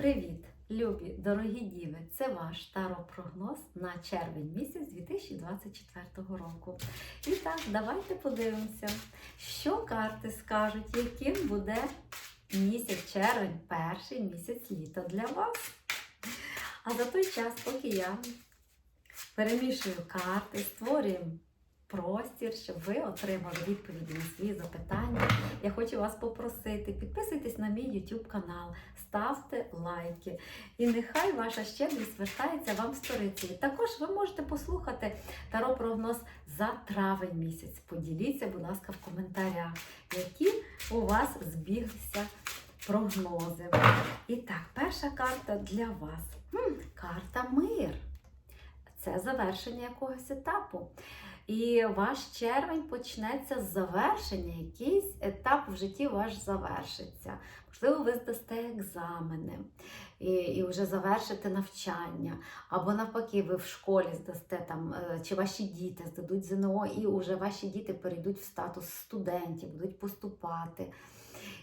Привіт, любі, дорогі діви! Це ваш таро-прогноз на червень місяць 2024 року. І так, давайте подивимося, що карти скажуть, яким буде місяць червень, перший місяць літа для вас. А за той час, поки я перемішую карти, створюємо простір, щоб ви отримали відповіді на свої запитання. Я хочу вас попросити, підписуйтесь на мій YouTube канал, ставте лайки. І нехай ваша щедрість вертається вам сторицею. Також ви можете послухати таро прогноз за травень місяць. Поділіться, будь ласка, в коментарях, які у вас збіглися прогнози. І так, перша карта для вас. Карта мир. Це завершення якогось етапу. І ваш червень почнеться з завершення, якийсь етап в житті ваш завершиться. Можливо, ви здасте екзамени і, і вже завершите навчання. Або навпаки, ви в школі здасте там, е, чи ваші діти здадуть ЗНО, і вже ваші діти перейдуть в статус студентів, будуть поступати.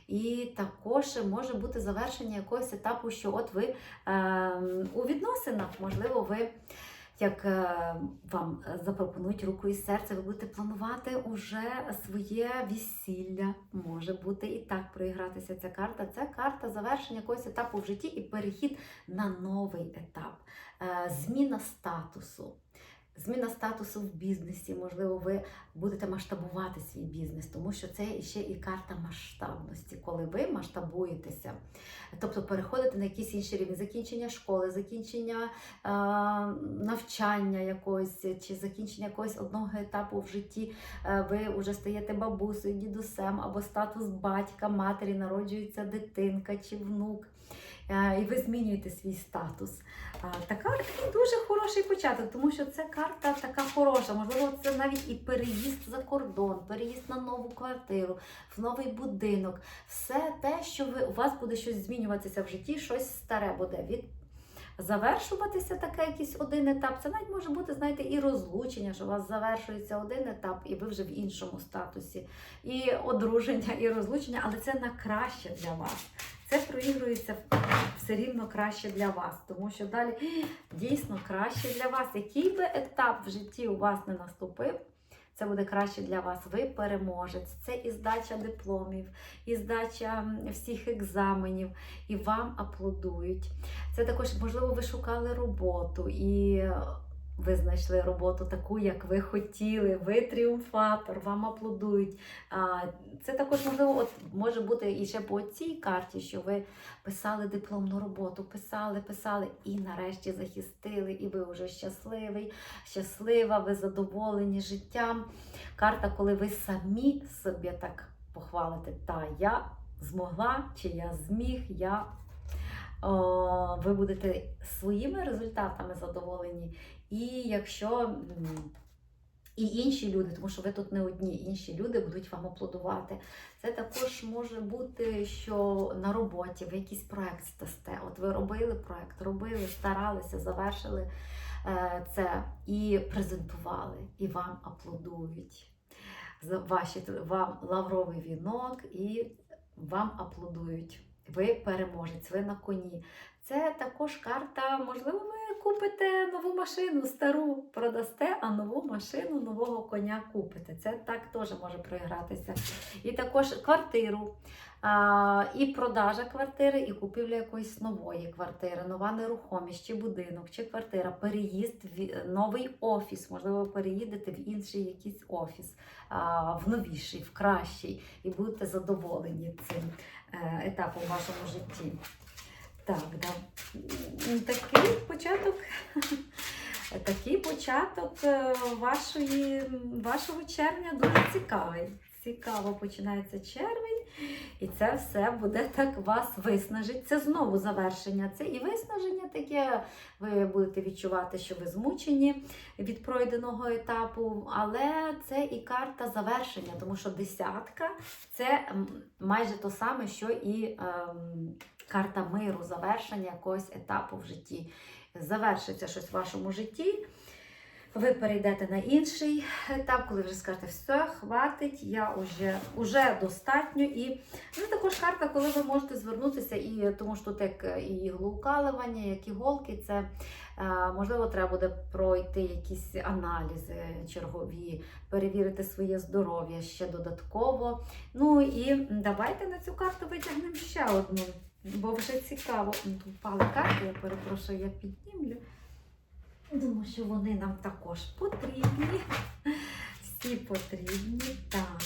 І також може бути завершення якогось етапу, що от ви е, у відносинах, можливо, ви як е, вам запропонують руку і серце, ви будете планувати уже своє весілля. Може бути і так проігратися ця карта. Це карта завершення якогось етапу в житті і перехід на новий етап, Е, зміна статусу. Зміна статусу в бізнесі, можливо, ви будете масштабувати свій бізнес, тому що це ще і карта масштабності, коли ви масштабуєтеся, тобто переходите на якийсь інший рівень, закінчення школи, закінчення е, навчання якогось, чи закінчення якогось одного етапу в житті, ви вже стаєте бабусею, дідусем, або статус батька, матері, народжується дитинка чи внук. І ви змінюєте свій статус. Така дуже хороший початок, тому що це карта така хороша. Можливо, це навіть і переїзд за кордон, переїзд на нову квартиру, в новий будинок. Все те, що ви у вас буде щось змінюватися в житті, щось старе буде від. Завершуватися таке якийсь один етап. Це навіть може бути, знаєте, і розлучення, що у вас завершується один етап, і ви вже в іншому статусі. І одруження, і розлучення, але це на краще для вас. Це проігрується все рівно краще для вас, тому що далі дійсно краще для вас. Який би етап в житті у вас не наступив, це буде краще для вас. Ви переможець. Це і здача дипломів, і здача всіх екзаменів, і вам аплодують. Це також, можливо, ви шукали роботу і. Ви знайшли роботу таку, як ви хотіли. Ви тріумфатор, вам аплодують. Це також можливо, от може бути і ще по цій карті, що ви писали дипломну роботу, писали, писали і нарешті захистили, і ви вже щасливий, щаслива, ви задоволені життям. Карта, коли ви самі собі так похвалите, та я змогла, чи я зміг, я. Ви будете своїми результатами задоволені. І якщо і інші люди, тому що ви тут не одні, інші люди будуть вам аплодувати. Це також може бути, що на роботі ви якийсь проект здасте. От ви робили проект, робили, старалися, завершили е, це і презентували, і вам аплодують. Ваші вам лавровий вінок і вам аплодують. Ви переможець, ви на коні. Це також карта, можливо, ви купите нову машину, стару продасте, а нову машину, нового коня купите. Це так теж може проігратися. І також квартиру. І продажа квартири, і купівля якоїсь нової квартири, нова нерухомість, чи будинок, чи квартира, переїзд в новий офіс. Можливо, переїдете в інший якийсь офіс, в новіший, в кращий, і будете задоволені цим е, етапом в вашому житті. Так, да. Такий початок. Такий початок е, вашої, вашого червня дуже цікавий. Цікаво починається червень, і це все буде так вас виснажить. Це знову завершення. Це і виснаження таке. Ви будете відчувати, що ви змучені від пройденого етапу, але це і карта завершення, тому що десятка це майже то саме, що і ем, карта миру, завершення якогось етапу в житті. Завершиться щось в вашому житті. Ви перейдете на інший етап, коли вже скажете, все, хватить, я вже, уже достатньо. І ну, також карта, коли ви можете звернутися, і тому що тут як і іглоукалування, як іголки, це е, можливо треба буде пройти якісь аналізи чергові, перевірити своє здоров'я ще додатково. Ну і давайте на цю карту витягнемо ще одну, бо вже цікаво. Впали карти, я перепрошую, я піднімлю. Що вони нам також потрібні. Всі потрібні. Так.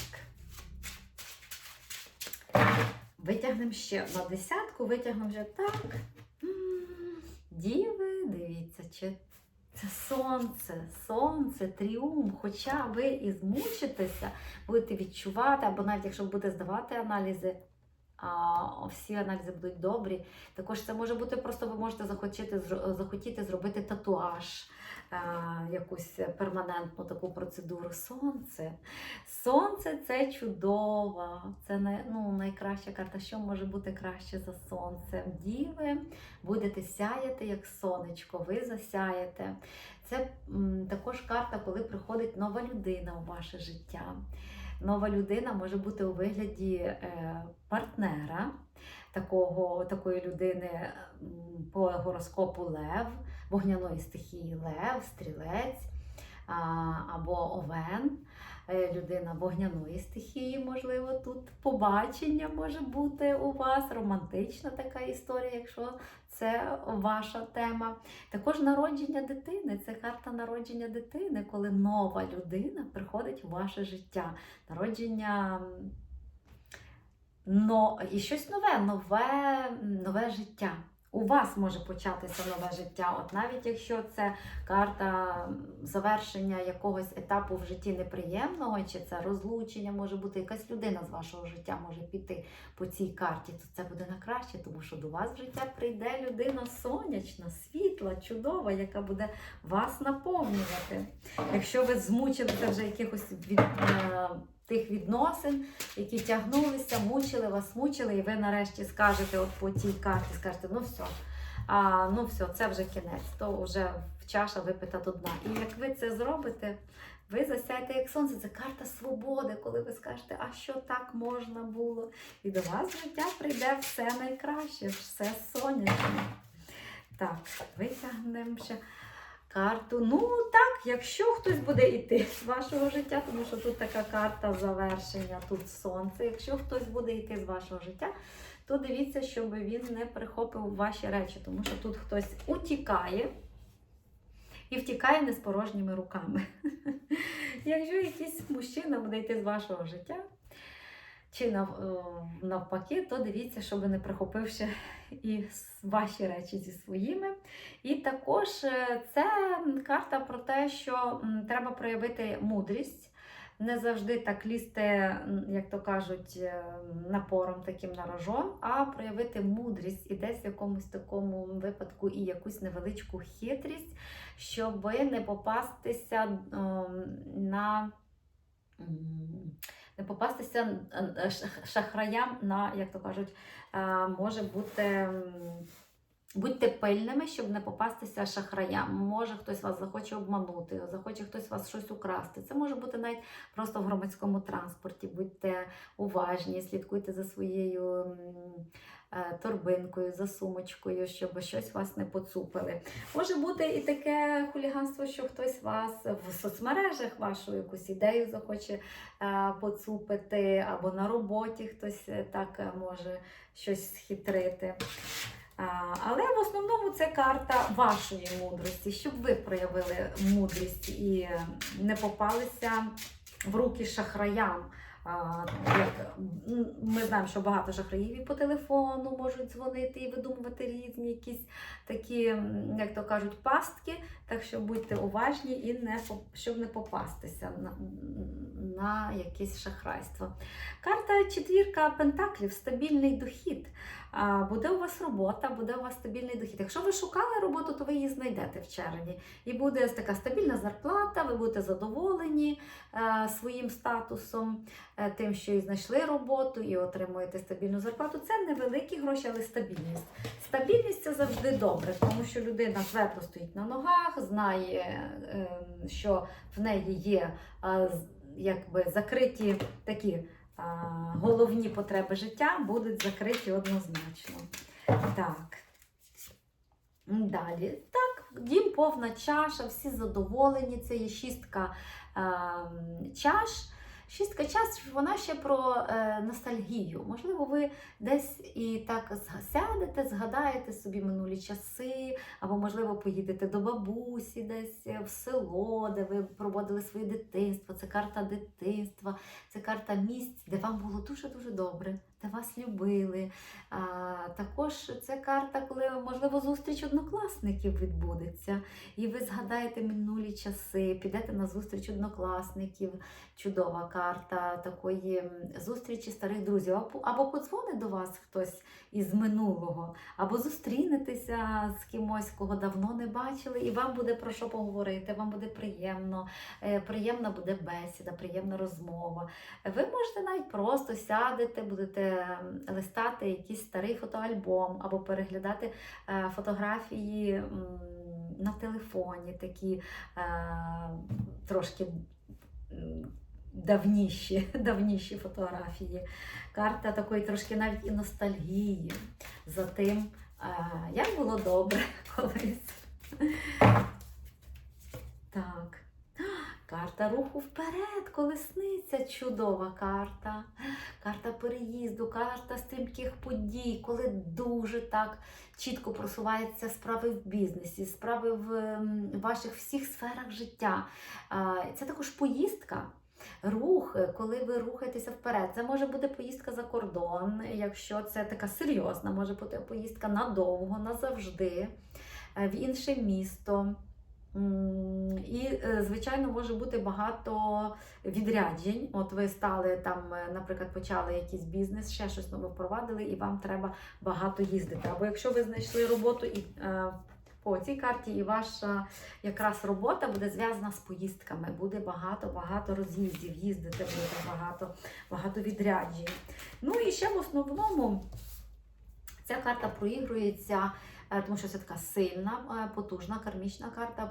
Витягнемо ще на десятку, витягнемо вже так. Діви, дивіться, чи це сонце, сонце, тріумф. Хоча ви і змучитеся, будете відчувати, або навіть якщо будете здавати аналізи, всі аналізи будуть добрі. Також це може бути просто ви можете захотіти, захотіти зробити татуаж, якусь перманентну таку процедуру. Сонце. Сонце це чудово. Це ну, найкраща карта. Що може бути краще за сонце? Діви, будете сяяти як сонечко, ви засяєте. Це також карта, коли приходить нова людина у ваше життя. Нова людина може бути у вигляді е, партнера, такого, такої людини по гороскопу Лев, вогняної стихії Лев, стрілець або Овен. Е, Людина вогняної стихії, можливо, тут побачення може бути у вас, романтична така історія, якщо це ваша тема. Також народження дитини це карта народження дитини, коли нова людина приходить у ваше життя. Народження но, і щось нове, нове, нове життя. У вас може початися нове життя. От навіть якщо це карта завершення якогось етапу в житті неприємного, чи це розлучення, може бути якась людина з вашого життя може піти по цій карті, то це буде на краще, тому що до вас в життя прийде людина сонячна, світла, чудова, яка буде вас наповнювати. Якщо ви змучилися вже якихось від, е, тих відносин, які тягнулися, мучили вас, мучили, і ви нарешті скажете, от по тій карті, скажете, ну все. А, ну все, це вже кінець, то вже чаша випита до дна. І як ви це зробите, ви засяєте як сонце. Це карта свободи, коли ви скажете, а що так можна було? І до вас життя прийде все найкраще, все сонячне. Так, витягнемо ще карту. Ну так, якщо хтось буде йти з вашого життя, тому що тут така карта завершення, тут сонце. Якщо хтось буде йти з вашого життя, то дивіться, щоб він не прихопив ваші речі, тому що тут хтось утікає. І втікає не з порожніми руками. Якщо якийсь мужчина буде йти з вашого життя, чи е, навпаки, то дивіться, щоб не прихопивши і ваші речі зі своїми. І також е, це карта про те, що треба проявити мудрість. Не завжди так лізти, як то кажуть, е, напором таким на рожон, а проявити мудрість і десь в якомусь такому випадку і якусь невеличку хитрість, щоб не попастися на. Не попастися е, шах- шахраям на, як то кажуть, е, може бути. Будьте пильними, щоб не попастися шахраям. Може хтось вас захоче обманути, захоче хтось вас щось украсти. Це може бути навіть просто в громадському транспорті. Будьте уважні, слідкуйте за своєю е, торбинкою, за сумочкою, щоб щось вас не поцупили. Може бути і таке хуліганство, що хтось вас в соцмережах вашу якусь ідею захоче е, поцупити, або на роботі хтось е, так може щось схитрити. Але в основному це карта вашої мудрості, щоб ви проявили мудрість і не попалися в руки шахраям. М, Ми знаємо, що багато шахраїв і по телефону можуть дзвонити і видумувати різні якісь такі, як то кажуть, пастки. Так що будьте уважні і не щоб не попастися на, на якесь шахрайство. Карта четвірка пентаклів стабільний дохід. буде у вас робота, буде у вас стабільний дохід. Якщо ви шукали роботу, то ви її знайдете в червні. І буде така стабільна зарплата, ви будете задоволені е, своїм статусом, тим, що і знайшли роботу, і отримуєте стабільну зарплату. Це невеликі гроші, але стабільність. Стабільність це завжди добре, тому що людина твердо стоїть на ногах, знає, е, що в неї є е, якби закриті такі головні потреби життя будуть закриті однозначно. Так. Далі. Так, дім повна чаша, всі задоволені. Це є шістка ем, чаш. Шістка час вона ще про е, ностальгію. Можливо, ви десь і так сядете, згадаєте собі минулі часи, або, можливо, поїдете до бабусі десь в село, де ви проводили своє дитинство. Це карта дитинства, це карта місць, де вам було дуже-дуже добре, де вас любили. А, також це карта, коли, можливо, зустріч однокласників відбудеться, і ви згадаєте минулі часи, підете на зустріч однокласників. Чудова карта такої зустрічі старих друзів. Або, подзвонить до вас хтось із минулого, або зустрінетеся з кимось, кого давно не бачили, і вам буде про що поговорити, вам буде приємно, е, приємна буде бесіда, приємна розмова. Ви можете навіть просто сядете, будете листати якийсь старий фотоальбом або переглядати е, фотографії на телефоні, такі е, трошки давніші, давніші фотографії. Карта такої трошки навіть і ностальгії за тим, е, як було добре колись. Так. Карта руху вперед, колесниця, чудова карта. Карта переїзду, карта стрімких подій, коли дуже так чітко просуваються справи в бізнесі, справи в ваших всіх сферах життя. Це також поїздка. Рух, коли ви рухаєтеся вперед, це може бути поїздка за кордон, якщо це така серйозна, може бути поїздка надовго, назавжди, е, в інше місто. І, е, звичайно, може бути багато відряджень. От ви стали там, е, наприклад, почали якийсь бізнес, ще щось нове впровадили, і вам треба багато їздити. Або якщо ви знайшли роботу і е, по цій карті, і ваша якраз робота буде зв'язана з поїздками. Буде багато-багато роз'їздів, їздити буде багато, багато відряджень. Ну і ще в основному ця карта проігрується. Е, Тому що це така сильна, е, потужна кармічна карта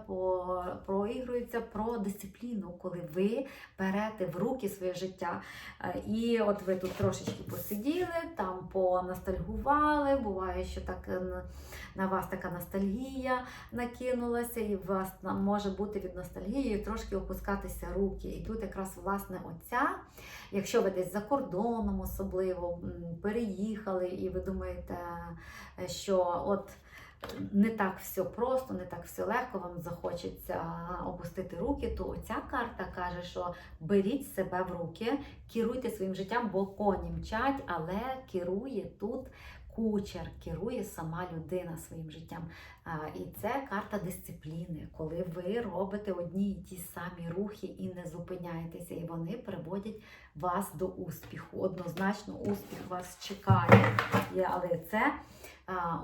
проігрується про дисципліну, коли ви берете в руки своє життя. Е, І от ви тут трошечки посиділи, там поностальгували. Буває, що так на- вас така ностальгія накинулася, і у вас може бути від ностальгії трошки опускатися руки. І тут якраз власне оця, якщо ви десь за кордоном особливо переїхали, і ви думаєте, що от. Не так все просто, не так все легко, вам захочеться опустити руки, то оця карта каже, що беріть себе в руки, керуйте своїм життям, бо коні мчать, але керує тут кучер, керує сама людина своїм життям. І це карта дисципліни, коли ви робите одні і ті самі рухи і не зупиняєтеся, і вони приводять вас до успіху. Однозначно, успіх вас чекає. Але це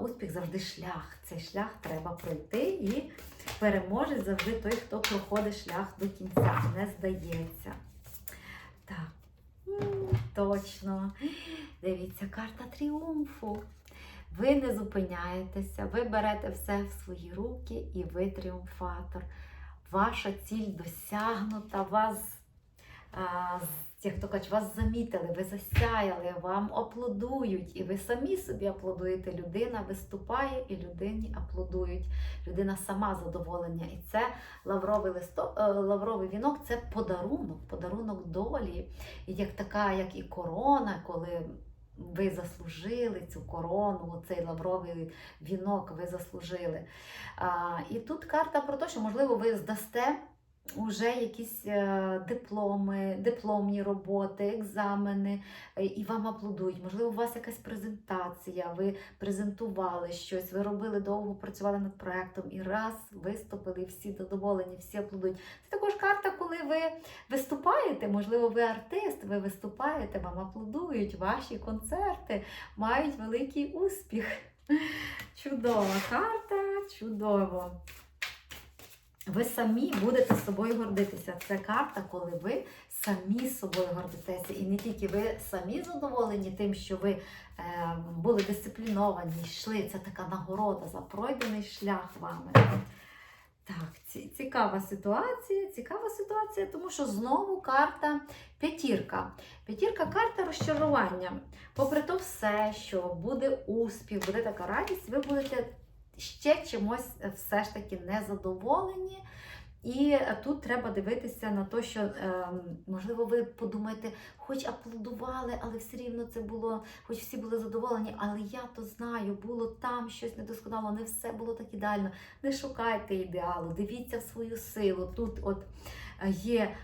успіх завжди шлях. Цей шлях треба пройти і переможе завжди той, хто проходить шлях до кінця, не здається. Так, точно. Дивіться, карта тріумфу. Ви не зупиняєтеся, ви берете все в свої руки і ви тріумфатор. Ваша ціль досягнута, вас, як то кажуть, вас замітили, ви засяяли, вам аплодують, і ви самі собі аплодуєте. Людина виступає і людині аплодують. Людина сама задоволення. І це лавровий листо, е, лавровий вінок це подарунок, подарунок долі. І як така, як і корона, коли ви заслужили цю корону, цей лавровий вінок, ви заслужили. А, і тут карта про те, що, можливо, ви здасте вже якісь е, дипломи, дипломні роботи, екзамени, е, і вам аплодують. Можливо, у вас якась презентація, ви презентували щось, ви робили довго, працювали над проектом і раз виступили, всі задоволені, всі аплодують. Це також карта, коли ви виступаєте, можливо, ви артист, ви виступаєте, вам аплодують, ваші концерти мають великий успіх. Чудова карта, чудово. Ви самі будете собою гордитися. Це карта, коли ви самі собою гордитеся. І не тільки ви самі задоволені тим, що ви е, були дисципліновані, йшли. Це така нагорода за пройдений шлях вами. Так, цікава ситуація, цікава ситуація, тому що знову карта п'ятірка. П'ятірка карта розчарування. Попри то все, що буде успіх, буде така радість, ви будете ще чимось е, все ж таки незадоволені. І е, тут треба дивитися на те, що ем, можливо ви подумаєте, хоч аплодували, але все рівно це було, хоч всі були задоволені, але я то знаю, було там щось недосконало, не все було так ідеально. Не шукайте ідеалу, дивіться в свою силу. Тут от е, є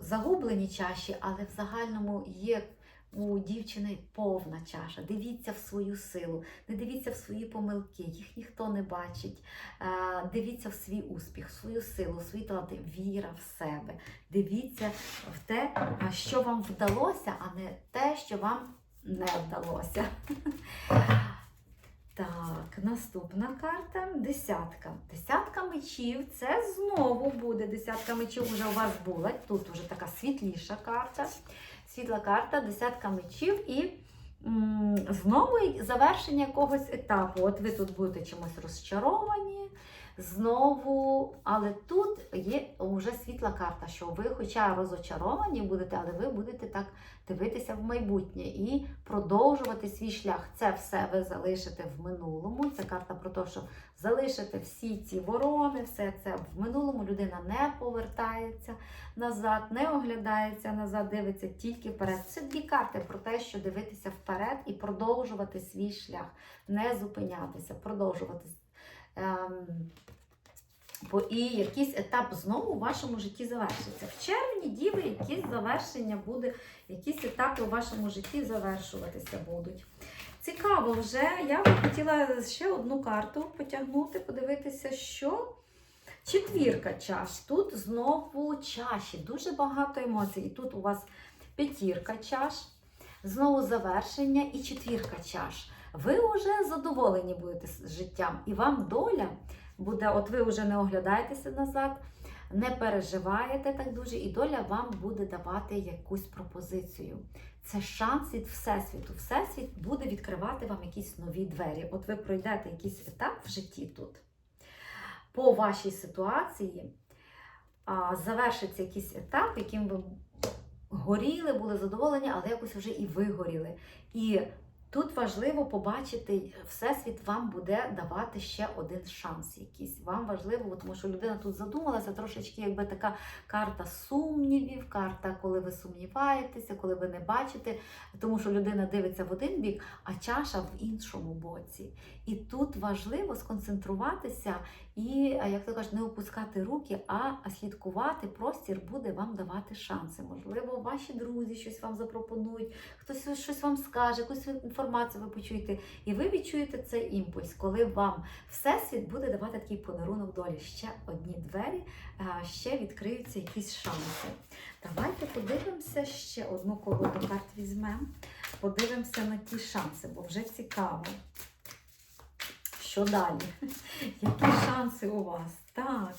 загублені чаші, але в загальному є у дівчини повна чаша. Дивіться в свою силу, не дивіться в свої помилки, їх ніхто не бачить. Е, Дивіться в свій успіх, в свою силу, в свої таланти, віра в себе. Дивіться в те, що вам вдалося, а не те, що вам не вдалося. Так, наступна карта десятка. Десятка мечів це знову буде. Десятка мечів вже у вас була. Тут вже така світліша карта. Світла карта, десятка мечів і м, знову завершення якогось етапу. От ви тут будете чимось розчаровані. Знову, але тут є вже світла карта, що ви, хоча розочаровані будете, але ви будете так дивитися в майбутнє і продовжувати свій шлях. Це все ви залишите в минулому. Це карта про те, що залишите всі ці ворони, все це в минулому. Людина не повертається назад, не оглядається назад, дивиться тільки вперед. Це дві карти про те, що дивитися вперед і продовжувати свій шлях, не зупинятися, продовжувати. Ем, і якийсь етап знову у вашому житті завершиться. В червні діви якісь завершення буде, якісь етапи у вашому житті завершуватися будуть. Цікаво вже. Я би хотіла ще одну карту потягнути, подивитися, що. Четвірка чаш. Тут знову чаші. Дуже багато емоцій. І тут у вас п'ятірка чаш, знову завершення і четвірка чаш. Ви вже задоволені будете з життям, і вам доля буде, от ви вже не оглядаєтеся назад, не переживаєте так дуже, і доля вам буде давати якусь пропозицію. Це шанс від Всесвіту. Всесвіт буде відкривати вам якісь нові двері. От ви пройдете якийсь етап в житті тут. По вашій ситуації а, завершиться якийсь етап, яким ви горіли, були задоволені, але якось вже і вигоріли. І тут важливо побачити, Всесвіт вам буде давати ще один шанс якийсь. Вам важливо, тому що людина тут задумалася трошечки, якби така карта сумнівів, карта, коли ви сумніваєтеся, коли ви не бачите, тому що людина дивиться в один бік, а чаша в іншому боці. І тут важливо сконцентруватися і, як то кажуть, не опускати руки, а слідкувати. Простір буде вам давати шанси. Можливо, ваші друзі щось вам запропонують, хтось щось вам скаже, якусь інформацію ви почуєте. І ви відчуєте цей імпульс, коли вам Всесвіт буде давати такий подарунок долі. Ще одні двері, а, ще відкриються якісь шанси. Давайте подивимося ще одну колоду карт візьмемо. Подивимося на ті шанси, бо вже цікаво. Що далі? Які шанси у вас? Так.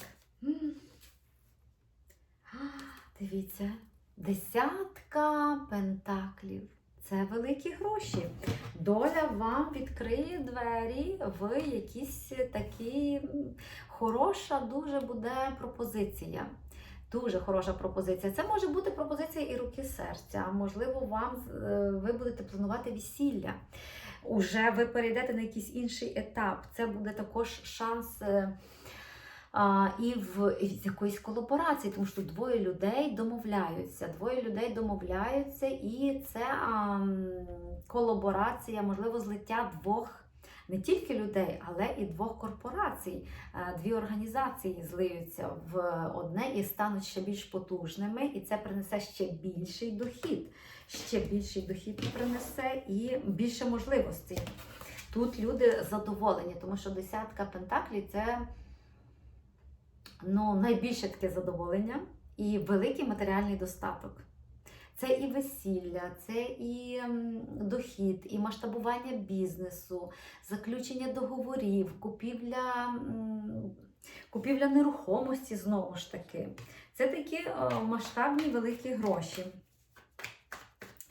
Дивіться, десятка пентаклів. Це великі гроші. Доля вам відкриє двері в якісь такі хороша дуже буде пропозиція. Дуже хороша пропозиція. Це може бути пропозиція і руки серця. Можливо, вам е, ви будете планувати весілля. Уже ви перейдете на якийсь інший етап. Це буде також шанс. е, а, і в і якоїсь колаборації, тому що двоє людей домовляються. Двоє людей домовляються, і це а, колаборація, можливо, злиття двох не тільки людей, але і двох корпорацій. Е, Дві організації злиються в одне і стануть ще більш потужними, і це принесе ще більший дохід. Ще більший дохід принесе і більше можливостей. Тут люди задоволені, тому що десятка пентаклів це ну, найбільше таке задоволення і великий матеріальний достаток. Це і весілля, це і дохід, і масштабування бізнесу, заключення договорів, купівля, купівля нерухомості знову ж таки. Це такі е, масштабні великі гроші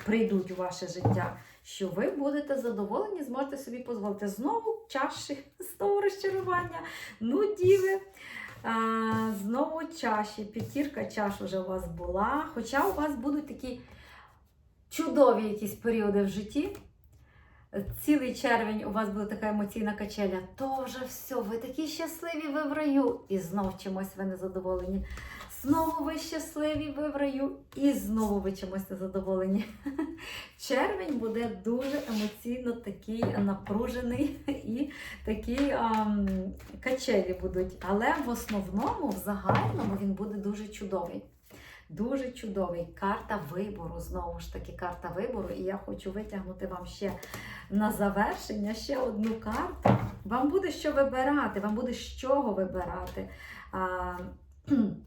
прийдуть у ваше життя, що ви будете задоволені, зможете собі дозволити. Знову чаші, знову розчарування. Ну, діви. А, знову чаші, п'ятірка чаш вже у вас була. Хоча у вас будуть такі чудові якісь періоди в житті. Цілий червень у вас буде така емоційна качеля. То вже все, ви такі щасливі, ви в раю. І знов чимось ви незадоволені. Знову ви щасливі, ви в раю, і знову ви чимось незадоволені. Червень буде дуже емоційно такий напружений і такі ам, качелі будуть. Але в основному, в загальному, він буде дуже чудовий. Дуже чудовий. Карта вибору, знову ж таки, карта вибору. І я хочу витягнути вам ще на завершення ще одну карту. Вам буде що вибирати, вам буде з чого вибирати. А,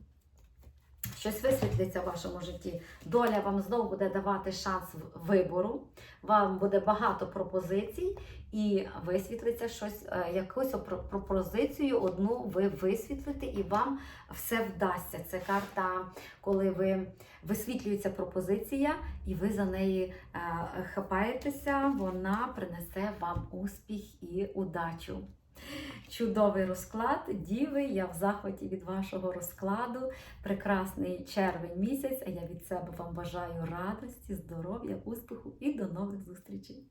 Щось висвітлиться в вашому житті. Доля вам знову буде давати шанс вибору. Вам буде багато пропозицій, і висвітлиться щось, е, якусь пропозицію одну ви висвітлите, і вам все вдасться. Це карта, коли ви висвітлюється пропозиція, і ви за неї е, хапаєтеся, вона принесе вам успіх і удачу. Чудовий розклад, діви. Я в захваті від вашого розкладу. Прекрасний червень місяць. А я від себе вам бажаю радості, здоров'я, успіху і до нових зустрічей!